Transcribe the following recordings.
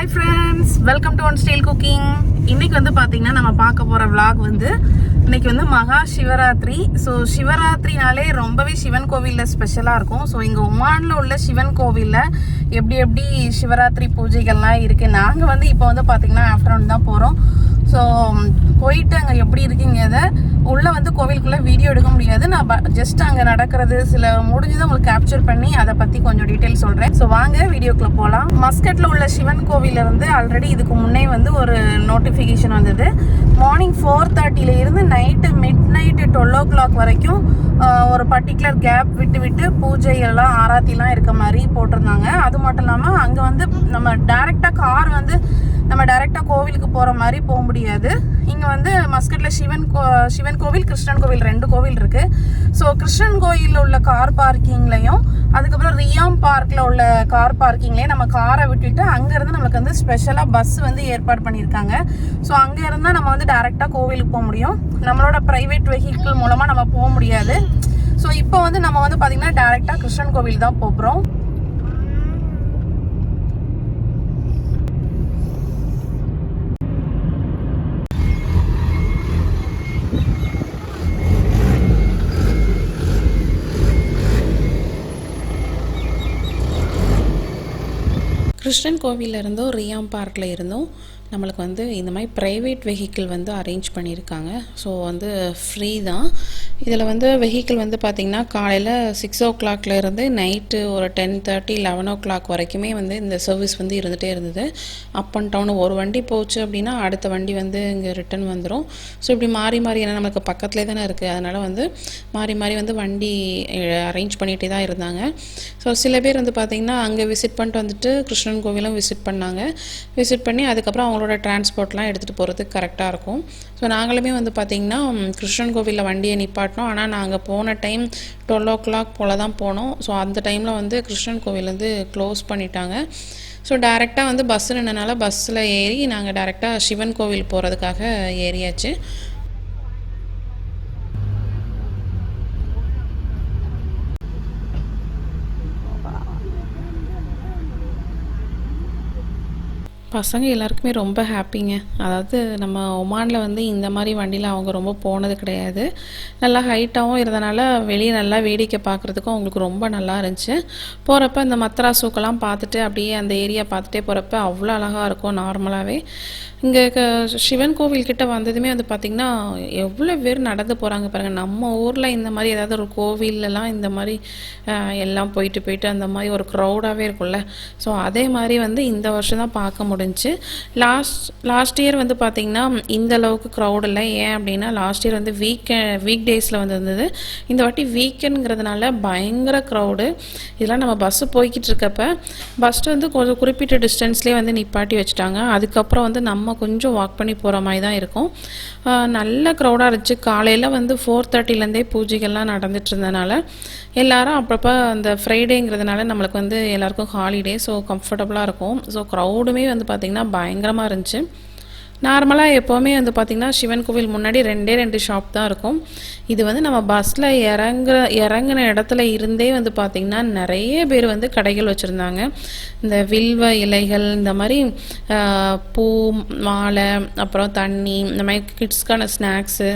Hi friends welcome to one steel cooking இன்றைக்கி வந்து பார்த்தீங்கன்னா நம்ம பார்க்க போகிற விளாக் வந்து இன்னைக்கு வந்து மகா சிவராத்திரி. ஸோ சிவராத்திரினாலே ரொம்பவே சிவன் கோவிலில் ஸ்பெஷலாக இருக்கும். ஸோ இங்கே ஒமானில் உள்ள சிவன் கோவிலில் எப்படி எப்படி சிவராத்திரி பூஜைகள்லாம் இருக்குது நாங்கள் வந்து இப்போ வந்து பார்த்தீங்கன்னா ஆஃப்டர்நூன் தான் போகிறோம் ஸோ um, போயிட்டு அங்கே எப்படி இருக்கீங்க உள்ளே வந்து கோவிலுக்குள்ளே வீடியோ எடுக்க முடியாது. நான் ஜஸ்ட் அங்கே நடக்கிறது சில முடிஞ்சதை உங்களுக்கு கேப்சர் பண்ணி அதை பற்றி கொஞ்சம் டீட்டெயில் சொல்கிறேன் ஸோ வாங்க வீடியோக்குள்ளே போகலாம் மஸ்கட்டில் உள்ள சிவன் கோவிலேருந்து ஆல்ரெடி இதுக்கு முன்னே வந்து ஒரு நோட்டிஃபிகேஷன் வந்தது. மார்னிங் ஃபோர் தேர்ட்டிலேருந்து night midnight twelve o'clock வரைக்கும் ஒரு பர்டிகுலர் கேப் விட்டு விட்டு பூஜை எல்லாம் ஆராத்திலாம் இருக்க மாதிரி போட்டிருந்தாங்க. அது மட்டும் இல்லாமல் அங்கே வந்து நம்ம டேரெக்டாக கார் வந்து நம்ம டைரெக்டாக கோவிலுக்கு போகிற மாதிரி போக முடியாது. இங்கே வந்து மஸ்கட்டில் சிவன் கோ சிவன் கோவில் கிருஷ்ணன் கோவில் ரெண்டு கோவில் இருக்குது ஸோ கிருஷ்ணன் கோயிலில் உள்ள கார் பார்க்கிங்லையும் அதுக்கப்புறம் ரியாம் பார்க்கில் உள்ள கார் பார்க்கிங்லேயும் நம்ம காரை விட்டுட்டு அங்கேருந்து நம்மளுக்கு வந்து ஸ்பெஷலாக பஸ் வந்து ஏற்பாடு பண்ணியிருக்காங்க. ஸோ அங்கே இருந்தால் நம்ம வந்து டேரெக்டாக கோவிலுக்கு போக முடியும். நம்மளோட ப்ரைவேட் வெஹிக்கிள் மூலமாக நம்ம போக முடியாது. ஸோ இப்போ வந்து நம்ம வந்து பார்த்திங்கன்னா டேரெக்டாக கிருஷ்ணன் கோவில் தான் போகிறோம் கிருஷ்ணன் கோவிலில் இருந்தோம் ரியாம் பார்க்கில் இருந்தோம் நம்மளுக்கு வந்து இந்த மாதிரி ப்ரைவேட் வெஹிக்கிள் வந்து அரேஞ்ச் பண்ணியிருக்காங்க. ஸோ வந்து ஃப்ரீ தான். இதில் வந்து வெஹிக்கிள் வந்து பார்த்திங்கன்னா காலையில் சிக்ஸ் ஓ கிளாக்லேருந்து நைட்டு ஒரு ten thirty eleven o'clock வரைக்குமே வந்து இந்த சர்வீஸ் வந்து இருந்துகிட்டே இருந்தது. அப் அண்ட் டவுன் ஒரு வண்டி போச்சு அப்படின்னா அடுத்த வண்டி வந்து இங்கே ரிட்டர்ன் வந்துடும் ஸோ இப்படி மாறி மாறி ஏன்னா நம்மளுக்கு பக்கத்துலேயே தானே இருக்குது அதனால் வந்து மாறி மாறி வந்து வண்டி அரேஞ்ச் பண்ணிகிட்டே தான் இருந்தாங்க. ஸோ சில பேர் வந்து பார்த்திங்கன்னா அங்கே விசிட் பண்ணிட்டு வந்துட்டு கிருஷ்ணன் கோவிலும் விசிட் பண்ணாங்க. விசிட் பண்ணி அதுக்கப்புறம் அவங்க அவங்களோட டிரான்ஸ்போர்ட்லாம் எடுத்துகிட்டு போகிறதுக்கு கரெக்டாக இருக்கும். ஸோ நாங்களுமே வந்து பார்த்திங்கன்னா கிருஷ்ணன் கோவிலில் வண்டியை நிப்பாட்டினோம். ஆனால் நாங்கள் போன டைம் டுவெல் ஓ கிளாக் போல் தான் போனோம். ஸோ அந்த டைமில் வந்து கிருஷ்ணன் கோவில் வந்து க்ளோஸ் பண்ணிட்டாங்க. ஸோ டேரெக்டாக வந்து பஸ் நின்றனால பஸ்ஸில் ஏறி நாங்கள் டேரெக்டாக சிவன் கோவில் போகிறதுக்காக ஏறியாச்சு. பசங்க எல்லாருக்குமே ரொம்ப ஹாப்பிங்க. அதாவது நம்ம ஒமானில் வந்து இந்த மாதிரி வண்டியில் அவங்க ரொம்ப போனது கிடையாது. நல்லா ஹைட்டாகவும் இருந்தனால வெளியே நல்லா வேடிக்கை பார்க்குறதுக்கும் அவங்களுக்கு ரொம்ப நல்லா இருந்துச்சு. போகிறப்ப இந்த மத்ரா சூக்கெல்லாம் பார்த்துட்டு அப்படியே அந்த ஏரியா பார்த்துட்டே போகிறப்ப அவ்வளோ அழகாக இருக்கும் நார்மலாகவே இங்கே சிவன் கோவில் கிட்ட வந்ததுமே வந்து பார்த்திங்கன்னா எவ்வளோ பேர் நடந்து போகிறாங்க பாருங்கள் நம்ம ஊரில் இந்த மாதிரி ஏதாவது ஒரு கோவிலெலாம் இந்த மாதிரி எல்லாம் போயிட்டு போயிட்டு அந்த மாதிரி ஒரு க்ரௌடாகவே இருக்கும்ல. ஸோ அதே மாதிரி வந்து இந்த வருஷம் தான் பார்க்க முடியும் முடிஞ்சு லாஸ்ட் லாஸ்ட் இயர் வந்து பார்த்திங்கன்னா இந்த அளவுக்கு க்ரௌட் இல்லை. ஏன் அப்படின்னா லாஸ்ட் இயர் வந்து வீக் வீக் டேஸில் வந்து இருந்தது. இந்த வாட்டி வீக்கெண்டுங்கிறதுனால பயங்கர க்ரௌடு இதெல்லாம் நம்ம பஸ்ஸு போய்கிட்டு இருக்கப்ப பஸ் வந்து கொஞ்சம் குறிப்பிட்ட டிஸ்டன்ஸ்லேயே வந்து நிப்பாட்டி வச்சுட்டாங்க. அதுக்கப்புறம் வந்து நம்ம கொஞ்சம் வாக் பண்ணி போகிற மாதிரி தான் இருக்கும். நல்ல க்ரௌடாக இருந்துச்சு. காலையில் வந்து ஃபோர் தேர்ட்டிலேருந்தே பூஜைகள்லாம் நடந்துட்டு இருந்தனால எல்லாரும் அப்பப்போ அந்த ஃப்ரைடேங்கிறதுனால நம்மளுக்கு வந்து எல்லாருக்கும் ஹாலிடே ஸோ கம்ஃபர்டபுளாக இருக்கும். ஸோ க்ரௌடுமே வந்து பார்த்திங்கன்னா பயங்கரமாக இருந்துச்சு. நார்மலாக எப்போவுமே வந்து பார்த்திங்கன்னா சிவன் கோவில் முன்னாடி ரெண்டே ரெண்டு ஷாப் தான் இருக்கும். இது வந்து நம்ம பஸ்ஸில் இறங்குற இறங்கின இடத்துல இருந்தே வந்து பார்த்திங்கன்னா நிறைய பேர் வந்து கடைகள் வச்சுருந்தாங்க. இந்த வில்வ இலைகள் இந்த மாதிரி பூ மாலை அப்புறம் தண்ணி இந்த மாதிரி கிட்ஸ்க்கான ஸ்நாக்ஸு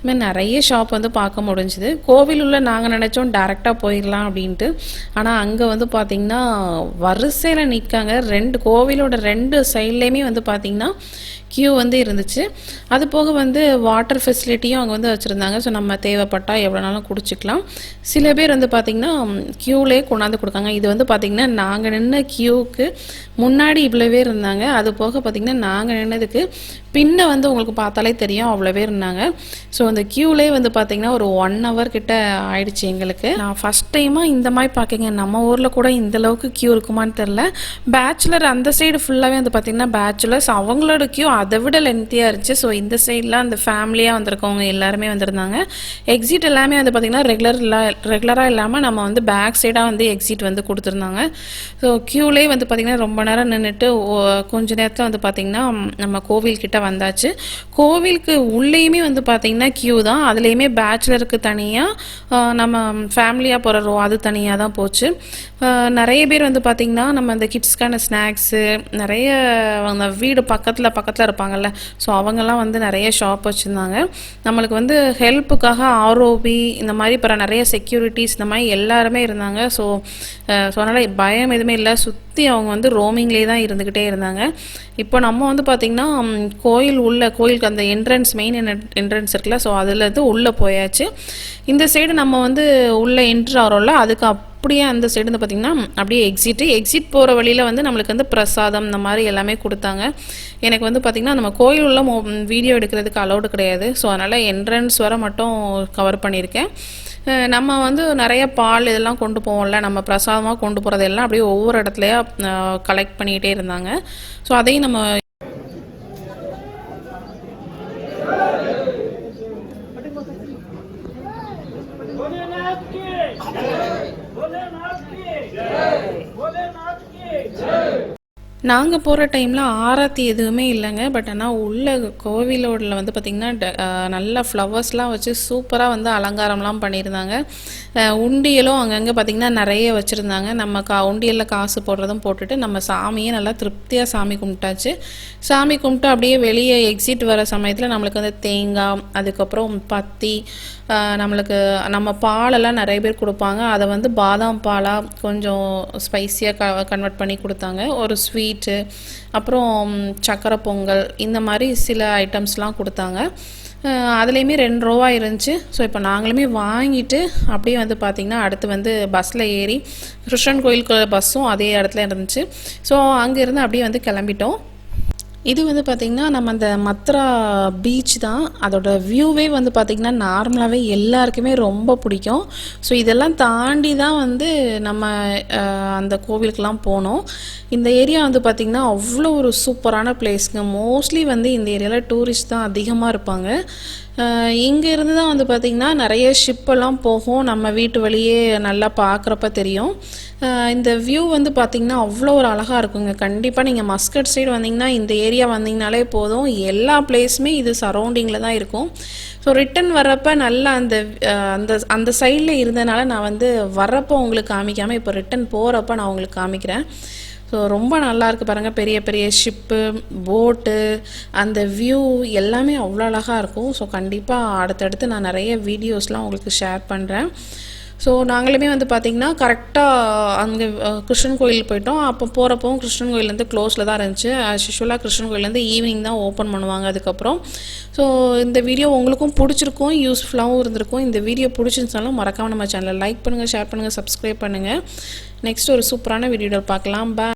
இது மாதிரி நிறைய ஷாப் வந்து பார்க்க முடிஞ்சுது. கோவில் உள்ள நாங்கள் நினச்சோம் டேரெக்டாக போயிடலாம் அப்படின்ட்டு. ஆனால் அங்கே வந்து பார்த்திங்கன்னா வரிசையில் நிற்காங்க ரெண்டு கோவிலோட ரெண்டு சைட்லேயுமே வந்து பார்த்திங்கன்னா கியூ வந்து இருந்துச்சு. அது போக வந்து வாட்டர் ஃபெசிலிட்டியும் அங்கே வந்து வச்சுருந்தாங்க. ஸோ நம்ம தேவைப்பட்டால் எவ்வளோ நாளும் குடிச்சிக்கலாம். சில பேர் வந்து பார்த்திங்கன்னா க்யூலே கொண்டாந்து கொடுக்காங்க. இது வந்து பார்த்திங்கன்னா நாங்கள் நின்ன க்யூவுக்கு முன்னாடி இவ்வளோ பேர் இருந்தாங்க. அது போக பார்த்திங்கன்னா நாங்கள் நின்னதுக்கு பின்ன வந்து உங்களுக்கு பார்த்தாலே தெரியும் அவ்வளோ பேர் இருந்தாங்க. ஸோ அந்த க்யூலே வந்து பார்த்திங்கன்னா ஒரு ஒன் ஹவர் கிட்ட ஆயிடுச்சு எங்களுக்கு. நான் ஃபஸ்ட் டைமாக இந்த மாதிரி பார்க்கங்க நம்ம ஊரில் கூட இந்த அளவுக்கு க்யூ இருக்குமான்னு தெரில பேச்சுலர் அந்த சைடு ஃபுல்லாகவே வந்து பார்த்திங்கன்னா பேச்சுலர்ஸ் அவங்களோட க்யூ அதை விட லென்த்தியாக இருந்துச்சு. ஸோ இந்த சைட்லாம் அந்த ஃபேமிலியாக வந்திருக்கவங்க எல்லாருமே வந்திருந்தாங்க. எக்ஸிட் எல்லாமே வந்து பார்த்திங்கன்னா ரெகுலர் ரெகுலராக இல்லாமல் நம்ம வந்து பேக் சைடாக வந்து எக்ஸிட் வந்து கொடுத்துருந்தாங்க. ஸோ க்யூலே வந்து பார்த்திங்கன்னா ரொம்ப நேரம் நின்றுட்டு கொஞ்ச நேரத்தில் வந்து பார்த்திங்கன்னா நம்ம கோவில்கிட்ட வந்தாச்சு. கோவிலுக்கு உள்ளேயுமே வந்து பார்த்திங்கன்னா க்யூ தான். அதுலேயுமே பேச்சுலருக்கு தனியாக நம்ம ஃபேமிலியாக போகிற ரோ அது தனியாக தான் போச்சு. நிறைய பேர் வந்து பார்த்திங்கன்னா நம்ம அந்த கிட்ஸ்க்கான ஸ்நாக்ஸு நிறைய அந்த வீடு பக்கத்தில் பக்கத்தில் இருப்பாங்கல்ல. ஸோ அவங்கெல்லாம் வந்து நிறைய ஷாப் வச்சுருந்தாங்க. நம்மளுக்கு வந்து ஹெல்ப்புக்காக ஆர்ஓபி இந்த மாதிரி அப்புறம் நிறைய செக்யூரிட்டிஸ் இந்த மாதிரி எல்லாருமே இருந்தாங்க. ஸோ ஸோ அதனால் பயம் எதுவுமே இல்லை. சுற்றி அவங்க வந்து ரோமிங்லேயே தான் இருந்துக்கிட்டே இருந்தாங்க. இப்போ நம்ம வந்து பார்த்திங்கன்னா கோயில் உள்ள கோயிலுக்கு அந்த என்ட்ரன்ஸ் மெயின் என்ட்ரன்ஸ் இருக்குல்ல. ஸோ அதுலேருந்து உள்ளே போயாச்சு. இந்த சைடு நம்ம வந்து உள்ளே என்ட்ரு ஆகிறோம்ல அதுக்கு அப்படியே அந்த சைடு வந்து பார்த்திங்கன்னா அப்படியே எக்ஸிட்டு எக்ஸிட் போகிற வழியில் வந்து நம்மளுக்கு வந்து பிரசாதம் இந்த மாதிரி எல்லாமே கொடுத்தாங்க. எனக்கு வந்து பார்த்திங்கன்னா நம்ம கோயில் உள்ள மோ வீடியோ எடுக்கிறதுக்கு அலௌடு கிடையாது. ஸோ அதனால் என்ட்ரன்ஸ் வர மட்டும் கவர் பண்ணியிருக்கேன். நம்ம வந்து நிறைய பால் இதெல்லாம் கொண்டு போவோம்ல. நம்ம பிரசாதமாக கொண்டு போகிறதெல்லாம் அப்படியே ஒவ்வொரு இடத்துலையா கலெக்ட் பண்ணிக்கிட்டே இருந்தாங்க. ஸோ அதையும் நம்ம நாங்கள் போகிற டைமில் ஆராத்தி எதுவுமே இல்லைங்க. பட் ஆனால் உள்ள கோவிலோடில் வந்து பார்த்திங்கன்னா ட- நல்ல ஃப்ளவர்ஸ்லாம் வச்சு சூப்பராக வந்து அலங்காரம்லாம் பண்ணியிருந்தாங்க. உண்டியலும் அங்கங்கே பார்த்திங்கன்னா நிறைய வச்சுருந்தாங்க. நம்ம கா உண்டியலில் காசு போடுறதும் போட்டுட்டு நம்ம சாமியை நல்லா திருப்தியாக சாமி கும்பிட்டாச்சு. சாமி கும்பிட்டு அப்படியே வெளியே எக்ஸிட் வர சமயத்தில் நம்மளுக்கு வந்து தேங்காய் அதுக்கப்புறம் பத்தி நம்மளுக்கு நம்ம பாலெல்லாம் நிறைய பேர் கொடுப்பாங்க. அதை வந்து பாதாம் பாலாக கொஞ்சம் ஸ்பைஸியாக க கன்வெர்ட் பண்ணி கொடுத்தாங்க. ஒரு ஸ்வீட் ஸ்வீட்டு அப்புறம் சக்கரை பொங்கல் இந்த மாதிரி சில ஐட்டம்ஸ்லாம் கொடுத்தாங்க. அதுலேயுமே ரெண்டு ரூபா இருந்துச்சு. ஸோ இப்போ நாங்களுமே வாங்கிட்டு அப்படியே வந்து பார்த்திங்கன்னா அடுத்து வந்து பஸ்ஸில் ஏறி கிருஷ்ணன் கோயிலுக்கு பஸ்ஸும் அதே இடத்துல இருந்துச்சு. ஸோ அங்கேருந்து அப்படியே வந்து கிளம்பிட்டோம். இது வந்து பார்த்திங்கன்னா நம்ம அந்த மத்ரா பீச் தான். அதோட வியூவே வந்து பார்த்திங்கன்னா நார்மலாகவே எல்லாருக்குமே ரொம்ப பிடிக்கும். ஸோ இதெல்லாம் தாண்டி தான் வந்து நம்ம அந்த கோவிலுக்கெலாம் போனோம். இந்த ஏரியா வந்து பார்த்திங்கன்னா அவ்வளோ ஒரு சூப்பரான பிளேஸ்ங்க மோஸ்ட்லி வந்து இந்த ஏரியாவில் டூரிஸ்ட் தான் அதிகமாக இருப்பாங்க. இங்கேருந்து தான் வந்து பார்த்திங்கன்னா நிறைய ஷிப்பெல்லாம் போகும். நம்ம வீட்டு வழியே நல்லா பார்க்குறப்ப தெரியும். இந்த வியூ வந்து பார்த்திங்கன்னா அவ்வளோ ஒரு அழகாக இருக்குங்க. கண்டிப்பாக நீங்கள் மஸ்கட் சைடு வந்தீங்கன்னா இந்த ஏரியா வந்தீங்கனாலே போதும். எல்லா பிளேஸுமே இது சரௌண்டிங்கில் தான் இருக்கும். ஸோ ரிட்டன் வர்றப்ப நல்லா அந்த அந்த அந்த சைடில் இருந்தனால நான் வந்து வர்றப்போ உங்களுக்கு காமிக்காமல் இப்போ ரிட்டன் போகிறப்ப நான் உங்களுக்கு காமிக்கிறேன். ஸோ ரொம்ப நல்லா இருக்குது பாருங்கள் பெரிய பெரிய ஷிப்பு போட்டு அந்த வியூ எல்லாமே அவ்வளோ அழகாக இருக்கும். ஸோ கண்டிப்பாக அடுத்தடுத்து நான் நிறைய வீடியோஸ்லாம் உங்களுக்கு ஷேர் பண்ணுறேன் ஸோ நாங்களுமே வந்து பார்த்திங்கன்னா கரெக்டாக அங்கே கிருஷ்ணன் கோயில் போயிட்டோம். அப்போ போகிறப்போ கிருஷ்ணன் கோயிலேருந்து க்ளோஸில் தான் இருந்துச்சு. ஆஸ் யூஷுவலாக கிருஷ்ணன் கோயிலேருந்து ஈவினிங் தான் ஓப்பன் பண்ணுவாங்க அதுக்கப்புறம். ஸோ இந்த வீடியோ உங்களுக்கும் பிடிச்சிருக்கும் யூஸ்ஃபுல்லாகவும் இருந்திருக்கும். இந்த வீடியோ பிடிச்சிருந்தாலும் மறக்காம நம்ம சேனலை லைக் பண்ணுங்கள் ஷேர் பண்ணுங்கள் சப்ஸ்கிரைப் பண்ணுங்கள் நெக்ஸ்ட் ஒரு சூப்பரான வீடியோவில் பார்க்கலாம் பா